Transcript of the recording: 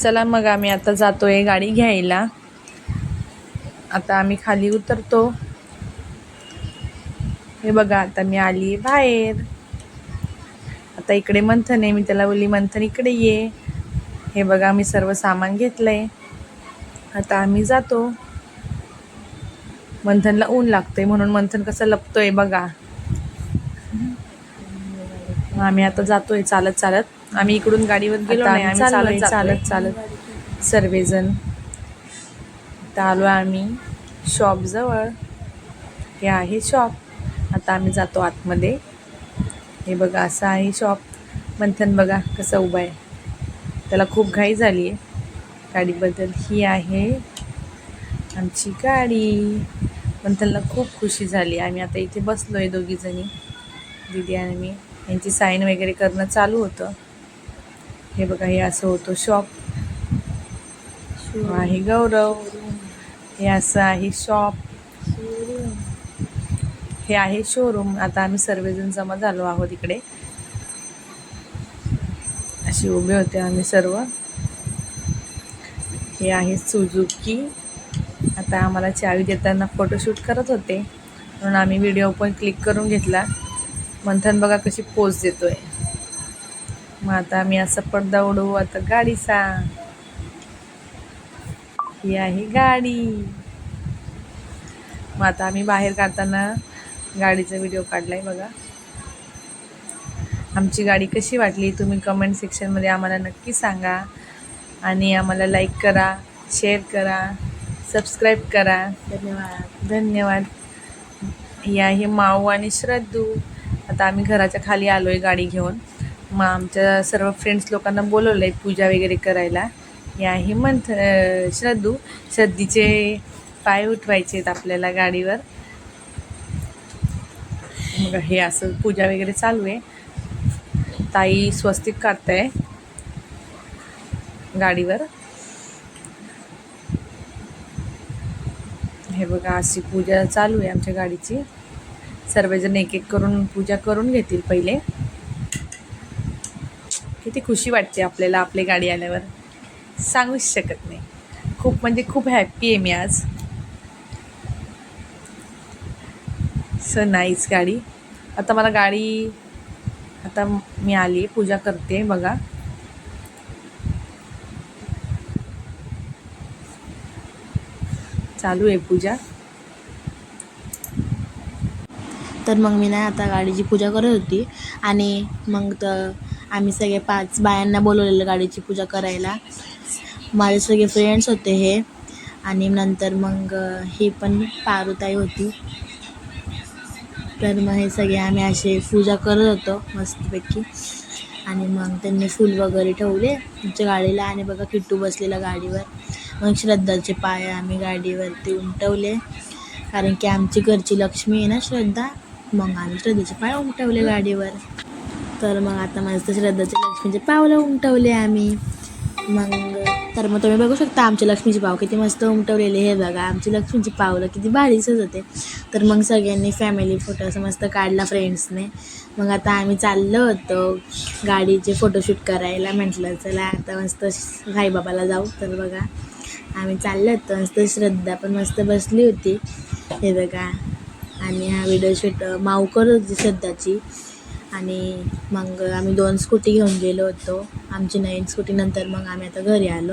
चला मग आम्ही आता जातोय गाडी घ्यायला. आता आम्ही खाली उतरतो. हे बघा आता मी आली बाहेर. आता इकडे मंथन आहे मी त्याला बोलली मंथन इकडे ये. हे बघा मी सर्व सामान घेतलंय. आता आम्ही जातो. मंथनला ऊन लागतंय म्हणून मंथन कसं लपतोय बघा. आम्ही आता जातोय चालत चालत. आम्ही इकडून गाडीवर गेलो नाही आम्ही चालत चालत चालत सर्वजण. आता आलो आम्ही शॉपजवळ हे आहे शॉप आता आम्ही जातो आतमध्ये. हे बघा असं आहे शॉप मंथन बघा कसं उभं आहे. त्याला खूप घाई झाली आहे. गाडीबद्दल ही आहे आमची गाडी. मंथनला खूप खुशी झाली. आम्ही आता इथे बसलो आहे दोघीजणी. दीदी आणि मी. यांची साईन वगैरे करणं चालू होतं. हे बघा हे असं होतं शॉप आहे गौरव. हे असं आहे शॉप हे आहे शोरूम आता आम्ही सर्वजण जमा झालो आहोत इकडे. असे उभे होते आम्ही सर्व. हे आहे सुझुकी आता आम्हाला चावी देताना फोटोशूट करत होते. म्हणून आम्ही व्हिडिओ पण क्लिक करून घेतला. मंथन बघा कशी पोज देतोय. मग आता आम्ही असा पडदा उडवू आता गाडीचा ही आहे गाडी. मग आता आम्ही बाहेर काढताना गाडीचा व्हिडिओ काढलाय बघा. आमची गाडी कशी वाटली तुम्ही कमेंट सेक्शनमध्ये आम्हाला नक्की सांगा. आणि आम्हाला लाईक करा शेअर करा सबस्क्राईब करा. धन्यवाद. धन्यवाद. ही आहे माऊ आणि श्रद्धू आता आम्ही घराच्या खाली आलो आहे गाडी घेऊन. मग आमच्या सर्व फ्रेंड्स लोकांना बोलवलं आहे पूजा वगैरे करायला. या आहे मंथ श्रद्धू. श्रद्धीचे पाय उठवायचे आहेत आपल्याला गाडीवर. मग हे असं पूजा वगैरे चालू आहे. ताई स्वस्तिक काढताय गाडीवर. हे बघा अशी पूजा चालू आहे आमच्या गाडीची. सर्वजण एक एक करून पूजा करून घेतील पहिले. किती खुशी वाटते आपल्याला आपली गाडी आल्यावर. सांगूच शकत नाही. खूप म्हणजे खूप हॅप्पी आहे मी आज. सो नाहीच गाडी. आता मला गाडी आता मी आली पूजा करते बघा. चालू आहे पूजा. तर मग मी ना आता गाडीची पूजा करत होती. आणि मग तर आम्ही सगळे पाच बायांना बोलवलेलं गाडीची पूजा करायला. माझे सगळे फ्रेंड्स होते हे. आणि नंतर मग ही पण पारुताई होती. तर मग हे सगळे आम्ही असे पूजा करत होतो मस्तपैकी. आणि मग त्यांनी फूल वगैरे ठेवले आमच्या गाडीला. आणि बघा किट्टू बसलेला गाडीवर. मग श्रद्धाचे पाय आम्ही गाडीवरती उमटवले. कारण की आमची घरची लक्ष्मी आहे ना श्रद्धा? मग आम्ही श्रद्धेचे पाय उमटवले गाडीवर. तर मग आता मस्त श्रद्धाचे लक्ष्मीचे पावलं उमटवले आम्ही. मग तर मग तुम्ही बघू शकता आमचे लक्ष्मीचे पाव किती मस्त उमटवलेले हे बघा. आमची लक्ष्मीची पावलं किती भारी होते तर मग सगळ्यांनी फॅमिली फोटो असं मस्त काढला फ्रेंड्सने मग आता आम्ही चाललो होतो गाडीचे फोटोशूट करायला. म्हटलं चला आता मस्त साईबाबाला जाऊ. तर बघा आम्ही चाललो होतो. मस्त श्रद्धा पण मस्त बसली होती. हे बघा. आणि हा व्हिडिओ शूट माऊ करत होती श्रद्धाची. आणि मग आम्ही दोन स्कूटी घेऊन गेलो होतो. आमची नवीन स्कूटी नंतर मग आम्ही आता घरी आलो.